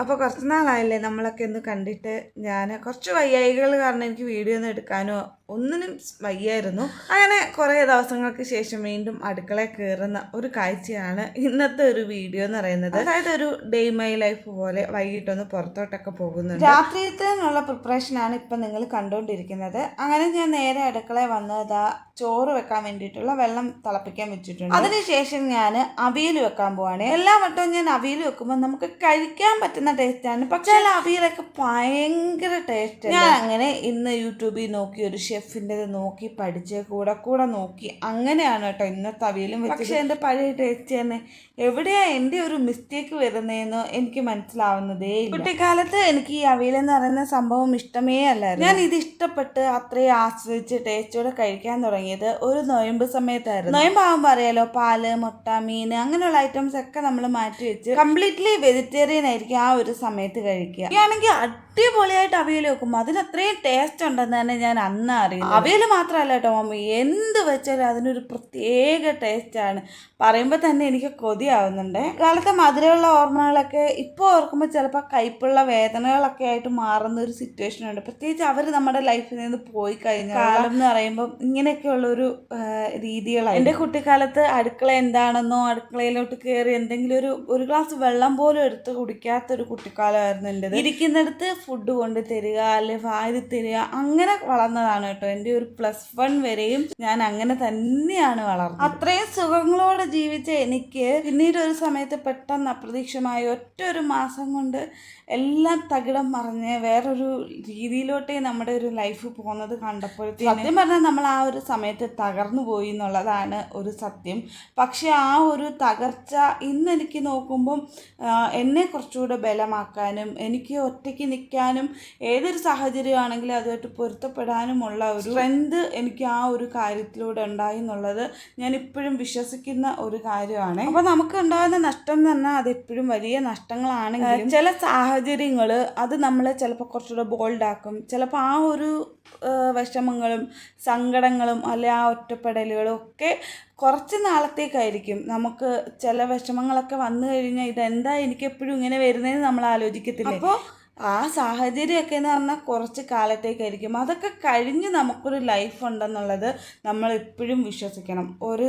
അപ്പോൾ കുറച്ച് നാളായില്ലേ നമ്മളൊക്കെ ഒന്ന് കണ്ടിട്ട് ഞാൻ കുറച്ച് വയ്യായികൾ കാരണം എനിക്ക് വീഡിയോ ഒന്നും എടുക്കാനോ ഒന്നിനും വയ്യായിരുന്നു. അങ്ങനെ കുറേ ദിവസങ്ങൾക്ക് ശേഷം വീണ്ടും അടുക്കളയിൽ കയറുന്ന ഒരു കാഴ്ചയാണ് ഇന്നത്തെ ഒരു വീഡിയോ എന്ന് പറയുന്നത്. അതായത് ഒരു ഡേ മൈ ലൈഫ് പോലെ വൈകിട്ടൊന്ന് പുറത്തോട്ടൊക്കെ പോകുന്നുണ്ട്. രാത്രിയത്തിനുള്ള പ്രിപ്പറേഷനാണ് ഇപ്പം നിങ്ങൾ കണ്ടുകൊണ്ടിരിക്കുന്നത്. അങ്ങനെ ഞാൻ നേരെ അടുക്കളയിൽ വന്നത് ചോറ് വെക്കാൻ വേണ്ടിയിട്ടുള്ള വെള്ളം തിളപ്പിക്കാൻ വെച്ചിട്ടുണ്ട്. അതിനുശേഷം ഞാൻ അവിയൽ വെക്കാൻ പോവാണ്. എല്ലാ വട്ടവും ഞാൻ അവിയൽ വെക്കുമ്പോൾ നമുക്ക് കഴിക്കാൻ പറ്റുന്ന ടേസ്റ്റാണ് പക്ഷേ അവിയലൊക്കെ ഭയങ്കര ടേസ്റ്റ് ഞാൻ അങ്ങനെ ഇന്ന് യൂട്യൂബിൽ നോക്കി ഒരു ഷെഫിന്റെ നോക്കി പഠിച്ച് കൂടെ കൂടെ നോക്കി അങ്ങനെയാണ് കേട്ടോ ഇന്നത്തെ അവിയലും പക്ഷേ എന്റെ പഴയ ടേസ്റ്റ് തന്നെ എവിടെയാ എന്റെ ഒരു മിസ്റ്റേക്ക് വരുന്നതെന്ന് എനിക്ക് മനസ്സിലാവുന്നതേ. കുട്ടിക്കാലത്ത് എനിക്ക് ഈ അവയിൽ എന്ന് പറയുന്ന സംഭവം ഇഷ്ടമേ അല്ലായിരുന്നു. ഞാൻ ഇത് ഇഷ്ടപ്പെട്ട് അത്രയും ആസ്വദിച്ച് ടേസ്റ്റോടെ കഴിക്കാൻ തുടങ്ങിയത് ഒരു നൊയമ്പ് സമയത്തായിരുന്നു. നൊയമ്പാകുമ്പോൾ അറിയാലോ പാൽ മുട്ട മീൻ അങ്ങനെയുള്ള ഐറ്റംസ് ഒക്കെ നമ്മൾ മാറ്റി വെച്ച് കംപ്ലീറ്റ്ലി വെജിറ്റേറിയൻ ആയിരിക്കും ആ ഒരു സമയത്ത് കഴിക്കുക. ആണെങ്കിൽ അടിപൊളിയായിട്ട് അവിയൽ വെക്കുമ്പോൾ അതിന് അത്രയും ടേസ്റ്റ് ഉണ്ടെന്ന് തന്നെ ഞാൻ അന്ന് അറിയാം അവിയൽ മാത്രമല്ല കേട്ടോ മമ്മി. എന്ത് വെച്ചാലും അതിനൊരു പ്രത്യേക ടേസ്റ്റാണ് പറയുമ്പോൾ തന്നെ എനിക്ക് കൊതിയാവുന്നുണ്ട് കാലത്തെ മധുരമുള്ള ഓർമ്മകളൊക്കെ ഇപ്പോൾ ഓർക്കുമ്പോൾ ചിലപ്പോൾ കൈപ്പുള്ള വേദനകളൊക്കെ ആയിട്ട് മാറുന്ന ഒരു സിറ്റുവേഷൻ ഉണ്ട്. പ്രത്യേകിച്ച് അവർ നമ്മുടെ ലൈഫിൽ നിന്ന് പോയി കഴിഞ്ഞാൽ കാലം എന്ന് പറയുമ്പോൾ ഇങ്ങനെയൊക്കെയുള്ള ഒരു രീതികളാണ് എന്റെ കുട്ടിക്കാലത്ത് അടുക്കള എന്താണെന്നോ അടുക്കളയിലോട്ട് കയറി എന്തെങ്കിലും ഒരു ഒരു ഗ്ലാസ് വെള്ളം പോലും എടുത്ത് കുടിക്കാത്ത ഒരു കുട്ടിക്കാലമായിരുന്നു എന്റെ ഇരിക്കുന്നിടത്ത് ഫുഡ് കൊണ്ട് തരിക അല്ലെ വാരി തരിക അങ്ങനെ വളർന്നതാണ് കേട്ടോ. എന്റെ ഒരു പ്ലസ് വൺ വരെയും ഞാൻ അങ്ങനെ തന്നെയാണ് വളർന്നത്. അത്രയും സുഖങ്ങളോടെ ജീവിച്ച എനിക്ക് പിന്നീട് ഒരു സമയത്ത് പെട്ടെന്ന് അപ്രതീക്ഷമായ ഒറ്റ ഒരു മാസം കൊണ്ട് എല്ലാം തകിടം മറിഞ്ഞ് വേറൊരു രീതിയിലോട്ടേ നമ്മുടെ ഒരു ലൈഫ് പോകുന്നത് കണ്ടപ്പോഴത്തേക്കും സത്യം പറഞ്ഞാൽ നമ്മൾ ആ ഒരു സമയത്ത് തകർന്നു പോയി എന്നുള്ളതാണ് ഒരു സത്യം. പക്ഷെ ആ ഒരു തകർച്ച ഇന്ന് എനിക്ക് നോക്കുമ്പം എന്നെ കുറച്ചുകൂടെ ബലമാക്കാനും എനിക്ക് ഒറ്റയ്ക്ക് നിൽക്കാനും ഏതൊരു സാഹചര്യമാണെങ്കിലും അതുമായിട്ട് പൊരുത്തപ്പെടാനുമുള്ള ഒരു സ്ട്രെങ്ത് എനിക്ക് ആ ഒരു കാര്യത്തിലൂടെ ഉണ്ടായി എന്നുള്ളത് ഞാൻ ഇപ്പോഴും വിശ്വസിക്കുന്ന ഒരു കാര്യമാണ്. അപ്പോൾ നമുക്ക് ഉണ്ടാകുന്ന നഷ്ടം എന്ന് പറഞ്ഞാൽ അതെപ്പോഴും വലിയ നഷ്ടങ്ങളാണെങ്കിലും ചില സാഹചര്യങ്ങൾ അത് നമ്മളെ ചിലപ്പോൾ കുറച്ചുകൂടെ ബോൾഡാക്കും ചിലപ്പോൾ ആ ഒരു വിഷമങ്ങളും സങ്കടങ്ങളും അല്ലെ ആ ഒറ്റപ്പെടലുകളും ഒക്കെ കുറച്ച് നാളത്തേക്കായിരിക്കും. നമുക്ക് ചില വിഷമങ്ങളൊക്കെ വന്നു കഴിഞ്ഞാൽ ഇതെന്താ എനിക്ക് എപ്പോഴും ഇങ്ങനെ വരുന്നതെന്ന് നമ്മൾ ആലോചിക്കത്തില്ല? അപ്പോൾ ആ സാഹചര്യമൊക്കെ എന്ന് പറഞ്ഞാൽ കുറച്ച് കാലത്തേക്കായിരിക്കും. അതൊക്കെ കഴിഞ്ഞ് നമുക്കൊരു ലൈഫ് ഉണ്ടെന്നുള്ളത് നമ്മൾ എപ്പോഴും വിശ്വസിക്കണം. ഒരു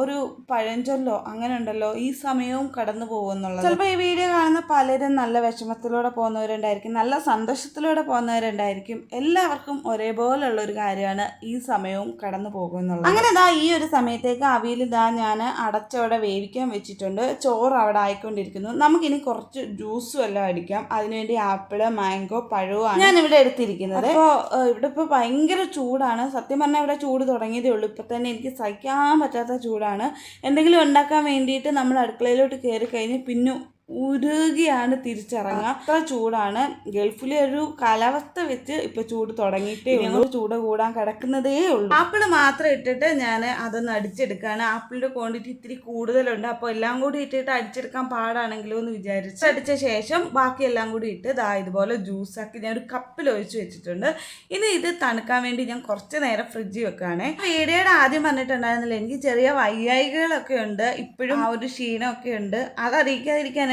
ഒരു പഴഞ്ചൊല്ലോ അങ്ങനെ ഉണ്ടല്ലോ ഈ സമയവും കടന്നു പോകുമെന്നുള്ളത്. ചിലപ്പോൾ ഈ വീഡിയോ കാണുന്ന പലരും നല്ല വിഷമത്തിലൂടെ പോകുന്നവരുണ്ടായിരിക്കും നല്ല സന്തോഷത്തിലൂടെ പോകുന്നവരുണ്ടായിരിക്കും. എല്ലാവർക്കും ഒരേപോലുള്ള ഒരു കാര്യമാണ് ഈ സമയവും കടന്നു പോകുമെന്നുള്ളത്. അങ്ങനെ ഇതാ ഈ ഒരു സമയത്തേക്ക് അവിയിൽ ഇതാ ഞാൻ അടച്ചവിടെ വേവിക്കാൻ വെച്ചിട്ടുണ്ട്. ചോറ് അവിടെ ആയിക്കൊണ്ടിരിക്കുന്നു. നമുക്കിനി കുറച്ച് ജ്യൂസും എല്ലാം അടിക്കാം. അതിനുവേണ്ടി ആപ്പിൾ മാംഗോ പഴവും ഞാൻ ഇവിടെ എടുത്തിരിക്കുന്നത്. അപ്പോൾ ഇവിടെ ഇപ്പോൾ ഭയങ്കര ചൂടാണ്. സത്യം പറഞ്ഞാൽ ഇവിടെ ചൂട് തുടങ്ങിയതേ ഉള്ളൂ. ഇപ്പം തന്നെ എനിക്ക് സഹിക്കാൻ പറ്റാത്ത ചൂടാണ്. എന്തെങ്കിലും ഉണ്ടാക്കാൻ വേണ്ടിയിട്ട് നമ്മൾ അടുക്കളയിലോട്ട് കയറി കഴിഞ്ഞ് പിന്നെ ഉരുകിയാണ് തിരിച്ചിറങ്ങുക. അത്ര ചൂടാണ്. ഗൾഫിലെ ഒരു കാലാവസ്ഥ വെച്ച് ഇപ്പൊ ചൂട് തുടങ്ങിയിട്ടേ ഉള്ളൂ. ചൂട് കൂടാൻ കിടക്കുന്നതേ ഉള്ളൂ. ആപ്പിൾ മാത്രം ഇട്ടിട്ട് ഞാൻ അതൊന്ന് അടിച്ചെടുക്കുകയാണ് ആപ്പിളിന്റെ ക്വാണ്ടിറ്റി ഇത്തിരി കൂടുതലുണ്ട്. അപ്പോൾ എല്ലാം കൂടി ഇട്ടിട്ട് അടിച്ചെടുക്കാൻ പാടാണെങ്കിലോ എന്ന് വിചാരിച്ച് അടിച്ച ശേഷം ബാക്കി എല്ലാം കൂടി ഇട്ട് ഇതാ ഇതുപോലെ ജ്യൂസാക്കി ഞാൻ ഒരു കപ്പിൽ ഒഴിച്ച് വെച്ചിട്ടുണ്ട്. ഇനി ഇത് തണുക്കാൻ വേണ്ടി ഞാൻ കുറച്ച് നേരം ഫ്രിഡ്ജിൽ വെക്കുകയാണേ വീഡിയോയുടെ ആദ്യം പറഞ്ഞിട്ടുണ്ടായിരുന്നില്ല എനിക്ക് ചെറിയ വയ്യായികളൊക്കെ ഉണ്ട്. ഇപ്പോഴും ആ ഒരു ക്ഷീണമൊക്കെ ഉണ്ട്.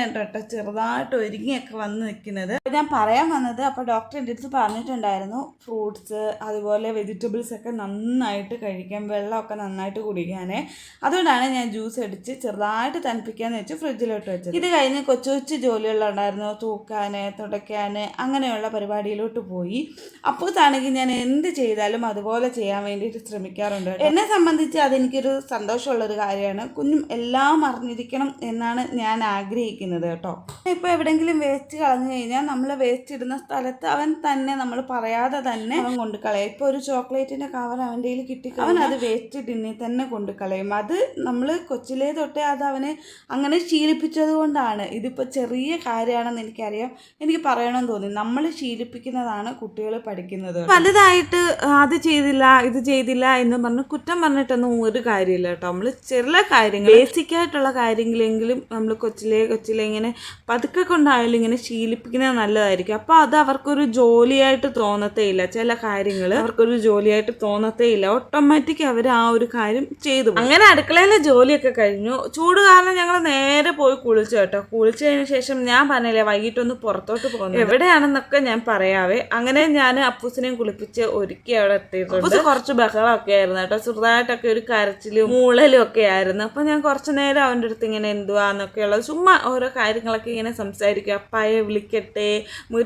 അതറിയിക്കാതിരിക്കാനാണ് കേട്ടോ ചെറുതായിട്ട് ഒരുങ്ങിയൊക്കെ വന്ന് നിൽക്കുന്നത്. ഞാൻ പറയാൻ വന്നത് അപ്പോൾ ഡോക്ടർ എന്റെ അടുത്ത് പറഞ്ഞിട്ടുണ്ടായിരുന്നു ഫ്രൂട്ട്സ് അതുപോലെ വെജിറ്റബിൾസ് ഒക്കെ നന്നായിട്ട് കഴിക്കാൻ വെള്ളമൊക്കെ നന്നായിട്ട് കുടിക്കാനേ. അതുകൊണ്ടാണ് ഞാൻ ജ്യൂസ് അടിച്ച് ചെറുതായിട്ട് തണുപ്പിക്കാന്ന് വെച്ച് ഫ്രിഡ്ജിലോട്ട് വെച്ചത്. ഇത് കഴിഞ്ഞ് കൊച്ചു കൊച്ചു ജോലികളുണ്ടായിരുന്നു തൂക്കാൻ തുടയ്ക്കാൻ അങ്ങനെയുള്ള പരിപാടിയിലോട്ട് പോയി. അപ്പോഴത്താണെങ്കിൽ ഞാൻ എന്ത് ചെയ്താലും അതുപോലെ ചെയ്യാൻ വേണ്ടിയിട്ട് ശ്രമിക്കാറുണ്ട് എന്നെ സംബന്ധിച്ച് അതെനിക്കൊരു സന്തോഷമുള്ളൊരു കാര്യമാണ്. കുഞ്ഞും എല്ലാം അറിഞ്ഞിരിക്കണം എന്നാണ് ഞാൻ ആഗ്രഹിക്കുന്നത്. കേട്ടോ. ഇപ്പോൾ എവിടെങ്കിലും വേസ്റ്റ് കളഞ്ഞു കഴിഞ്ഞാൽ നമ്മൾ വേസ്റ്റ് ഇടുന്ന സ്ഥലത്ത് അവൻ തന്നെ നമ്മൾ പറയാതെ തന്നെ അവൻ കൊണ്ട് കളയും. ഇപ്പോൾ ഒരു ചോക്ലേറ്റിന്റെ കവർ അവന്റെ കയ്യിൽ കിട്ടി അവൻ അത് വേസ്റ്റ് ഇടുന്നേ തന്നെ കൊണ്ട് കളയും. അത് നമ്മൾ കൊച്ചിലേ തൊട്ടേ അത് അവനെ അങ്ങനെ ശീലിപ്പിച്ചത് കൊണ്ടാണ്. ഇതിപ്പോൾ ചെറിയ കാര്യമാണെന്ന് എനിക്കറിയാം. എനിക്ക് പറയണമെന്ന് തോന്നി. നമ്മൾ ശീലിപ്പിക്കുന്നതാണ് കുട്ടികൾ പഠിക്കുന്നത് വലുതായിട്ട് അത് ചെയ്തില്ല ഇത് ചെയ്തില്ല എന്ന് പറഞ്ഞ് കുറ്റം പറഞ്ഞിട്ടൊന്നും ഒരു കാര്യമില്ല കേട്ടോ. നമ്മൾ ചെറിയ കാര്യങ്ങൾ ബേസിക്കായിട്ടുള്ള കാര്യങ്ങളെങ്കിലും നമ്മൾ കൊച്ചിലേ കൊച്ചിലേ ഇങ്ങനെ പതുക്കെ കൊണ്ടായാലും ഇങ്ങനെ ശീലിപ്പിക്കുന്നത് നല്ലതായിരിക്കും. അപ്പോൾ അത് അവർക്കൊരു ജോലിയായിട്ട് തോന്നത്തേ ഇല്ല. ചില കാര്യങ്ങൾ അവർക്കൊരു ജോലിയായിട്ട് തോന്നത്തേ ഇല്ല. ഓട്ടോമാറ്റിക് അവർ ആ ഒരു കാര്യം ചെയ്തു അങ്ങനെ അടുക്കളയിലെ ജോലിയൊക്കെ കഴിഞ്ഞു. ചൂട് കാരണം ഞങ്ങൾ നേരെ പോയി കുളിച്ചു കേട്ടോ. കുളിച്ചതിന് ശേഷം ഞാൻ പറഞ്ഞില്ലേ വൈകിട്ടൊന്ന് പുറത്തോട്ട് പോകുന്നു എവിടെയാണെന്നൊക്കെ ഞാൻ പറയാവേ. അങ്ങനെ ഞാൻ അപ്പൂസിനെയും കുളിപ്പിച്ച് ഒരുക്കി അവിടെ എത്തിയിട്ടുണ്ട്. അപ്പൂസ് കുറച്ച് ബഹളമൊക്കെ ആയിരുന്നു കേട്ടോ. ചെറുതായിട്ടൊക്കെ ഒരു കരച്ചിലും മൂളലും ഒക്കെ ആയിരുന്നു. അപ്പൊ ഞാൻ കുറച്ച് നേരം അവന്റെ അടുത്ത് ഇങ്ങനെ എന്തുവാന്നൊക്കെ ഉള്ളത്. ചുമ്മാ ഓരോ കാര്യങ്ങളൊക്കെ ഇങ്ങനെ സംസാരിക്കുക അപ്പായെ വിളിക്കട്ടെ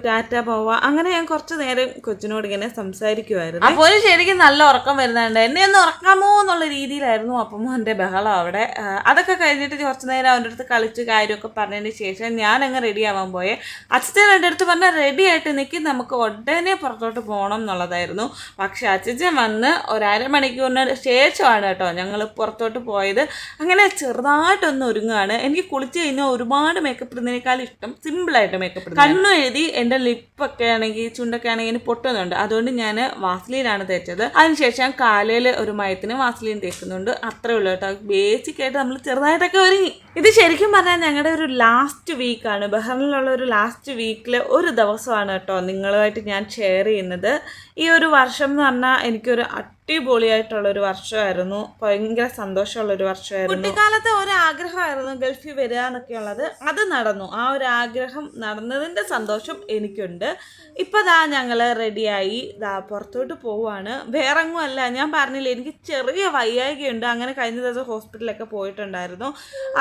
ടാറ്റ പോവാ. അങ്ങനെ ഞാൻ കുറച്ചു നേരം കൊച്ചിനോട് ഇങ്ങനെ സംസാരിക്കുമായിരുന്നു അപ്പോൾ ശരിക്കും നല്ല ഉറക്കം വരുന്നുണ്ട്. എന്നെ ഒന്ന് ഉറക്കാമോ എന്നുള്ള രീതിയിലായിരുന്നു അപ്പം എന്റെ ബഹളം അവിടെ. അതൊക്കെ കഴിഞ്ഞിട്ട് കുറച്ച് നേരം അവന്റെ അടുത്ത് കളിച്ച് കാര്യമൊക്കെ പറഞ്ഞതിന് ശേഷം ഞാൻ അങ്ങ് റെഡി ആവാൻ പോയെ. അച്ഛൻ എന്റെ അടുത്ത് പറഞ്ഞാൽ റെഡി ആയിട്ട് നിൽക്കി നമുക്ക് ഉടനെ പുറത്തോട്ട് പോകണം എന്നുള്ളതായിരുന്നു. പക്ഷെ അച്ഛൻ വന്ന് ഒരമണിക്കൂറിന് ശേഷമാണ് കേട്ടോ ഞങ്ങൾ പുറത്തോട്ട് പോയത്. അങ്ങനെ ചെറുതായിട്ടൊന്ന് ഒരുങ്ങുകയാണ്. എനിക്ക് കുളിച്ച് കഴിഞ്ഞാൽ ഒരുപാട് മേക്കപ്പ് ഇടുന്നതിനേക്കാൾ ഇഷ്ടം സിമ്പിൾ ആയിട്ട് മേക്കപ്പ് ഇടുന്നത് കണ്ണു എഴുതി എന്റെ ലിപ്പൊക്കെ ആണെങ്കിൽ ചുണ്ടൊക്കെ ആണെങ്കിൽ പൊട്ടുന്നുണ്ട്. അതുകൊണ്ട് ഞാൻ വാസ്ലിനാണ് തേച്ചത്. അതിനുശേഷം കാലയിൽ ഒരു മയത്തിന് വാസ്ലിൻ തേക്കുന്നുണ്ട്. അത്രേ ഉള്ളൂ കേട്ടോ. ബേസിക് ആയിട്ട് നമ്മൾ ചെറുതായിട്ടൊക്കെ ഒരുങ്ങി. ഇത് ശരിക്കും പറഞ്ഞാൽ ഞങ്ങളുടെ ഒരു ലാസ്റ്റ് വീക്കാണ് ബഹറിനിലുള്ള ഒരു ലാസ്റ്റ് വീക്കിലെ ഒരു ദിവസമാണ് കേട്ടോ നിങ്ങളുമായിട്ട് ഞാൻ ഷെയർ ചെയ്യുന്നത്. ഈ ഒരു വർഷം എന്ന് പറഞ്ഞാൽ എനിക്കൊരു അടിപൊളിയായിട്ടുള്ള ഒരു വർഷമായിരുന്നു. ഭയങ്കര സന്തോഷമുള്ള ഒരു വർഷമായിരുന്നു. കുട്ടിക്കാലത്തെ ഒരു ആഗ്രഹമായിരുന്നു ഗൾഫിൽ വരിക എന്നൊക്കെ ഉള്ളത് അത് നടന്നു. ആ ഒരു ആഗ്രഹം നടന്നതിന്റെ സന്തോഷം എനിക്കുണ്ട്. ഇപ്പം ദാ ഞങ്ങൾ റെഡിയായി. ദാ പുറത്തോട്ട് പോവുകയാണ്. വേറെ എങ്ങും അല്ല ഞാൻ പറഞ്ഞില്ല എനിക്ക് ചെറിയ വയ്യായികയുണ്ട് അങ്ങനെ കഴിഞ്ഞ ദിവസം ഹോസ്പിറ്റലിലൊക്കെ പോയിട്ടുണ്ടായിരുന്നു.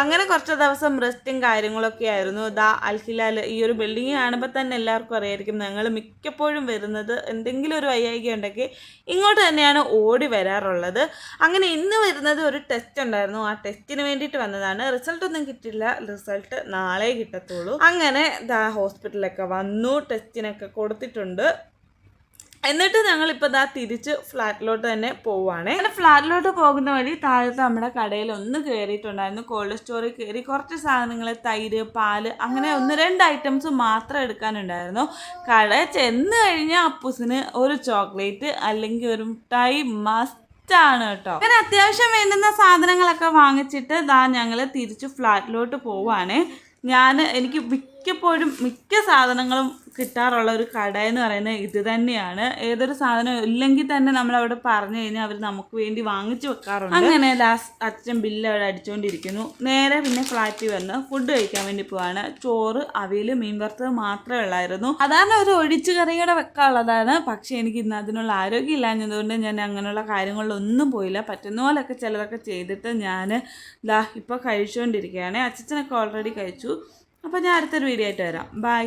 അങ്ങനെ കുറച്ച് ദിവസം റെസ്റ്റും കാര്യങ്ങളൊക്കെ ആയിരുന്നു. ദാ അൽഹിലാൽ ഈ ഒരു ബിൽഡിംഗ് കാണുമ്പോൾ തന്നെ എല്ലാവർക്കും അറിയായിരിക്കും. ഞങ്ങൾ മിക്കപ്പോഴും വരുന്നത് എന്തെങ്കിലും ഒരു വയ്യായിക ഉണ്ടെങ്കിൽ ഇങ്ങോട്ട് തന്നെയാണ് ഓടി വരാറുള്ളത്. അങ്ങനെ ഇന്ന് വരുന്നത് ഒരു ടെസ്റ്റ് ഉണ്ടായിരുന്നു. ആ ടെസ്റ്റിന് വേണ്ടിയിട്ട് വന്നതാണ്. റിസൾട്ട് ഒന്നും കിട്ടില്ല റിസൾട്ട് നാളെ കിട്ടത്തുള്ളൂ. അങ്ങനെ ഹോസ്പിറ്റലിലൊക്കെ വന്നു. ടെസ്റ്റിനൊക്കെ കൊടുത്തിട്ടുണ്ട്. എന്നിട്ട് ഞങ്ങൾ ഇപ്പോൾ ദാ തിരിച്ച് ഫ്ലാറ്റിലോട്ട് തന്നെ പോവുകയാണ് അങ്ങനെ ഫ്ലാറ്റിലോട്ട് പോകുന്ന വഴി താഴത്ത് നമ്മുടെ കടയിൽ ഒന്ന് കയറിയിട്ടുണ്ടായിരുന്നു കോൾഡ് സ്റ്റോറിൽ കയറി കുറച്ച് സാധനങ്ങൾ തൈര് പാൽ അങ്ങനെ ഒന്ന് രണ്ട് ഐറ്റംസ് മാത്രം എടുക്കാനുണ്ടായിരുന്നു. കട ചെന്ന് കഴിഞ്ഞാൽ അപ്പൂസിന് ഒരു ചോക്ലേറ്റ് അല്ലെങ്കിൽ ഒരു മിഠായി മസ്റ്റ് ആണ് കേട്ടോ. അങ്ങനെ അത്യാവശ്യം വേണ്ടുന്ന സാധനങ്ങളൊക്കെ വാങ്ങിച്ചിട്ട് ദാ ഞങ്ങൾ തിരിച്ച് ഫ്ലാറ്റിലോട്ട് പോവാണ്. ഞാൻ എനിക്ക് മിക്കപ്പോഴും മിക്ക സാധനങ്ങളും കിട്ടാറുള്ള ഒരു കട എന്ന് പറയുന്നത് ഇത് തന്നെയാണ്. ഏതൊരു സാധനം ഇല്ലെങ്കിൽ തന്നെ നമ്മൾ അവിടെ പറഞ്ഞു കഴിഞ്ഞാൽ അവർ നമുക്ക് വേണ്ടി വാങ്ങിച്ചു വെക്കാറുണ്ട്. അങ്ങനെ ലാസ്റ്റ് അച്ഛൻ ബില്ല് അവിടെ അടിച്ചുകൊണ്ടിരിക്കുന്നു നേരെ പിന്നെ ഫ്ലാറ്റിൽ വന്ന് ഫുഡ് കഴിക്കാൻ വേണ്ടി പോവാണ്. ചോറ് അവിയൽ മീൻ വറുത്തത് മാത്രമേ ഉള്ളായിരുന്നു. അതാണ് ഒരു ഒഴിച്ചു കറിയുടെ വെക്കാനുള്ളതാണ്. പക്ഷേ എനിക്ക് ഇന്ന് അതിനുള്ള ആരോഗ്യം ഇല്ലാഞ്ഞതുകൊണ്ട് ഞാൻ അങ്ങനെയുള്ള കാര്യങ്ങളിലൊന്നും പോയില്ല. പറ്റുന്ന പോലെയൊക്കെ ചിലതൊക്കെ ചെയ്തിട്ട് ഞാൻ ദാ ഇപ്പോൾ കഴിച്ചുകൊണ്ടിരിക്കുകയാണ് അച്ഛനൊക്കെ ഓൾറെഡി കഴിച്ചു. അപ്പോൾ ഞാൻ അടുത്തൊരു വീഡിയോ ആയിട്ട് വരാം. ബൈ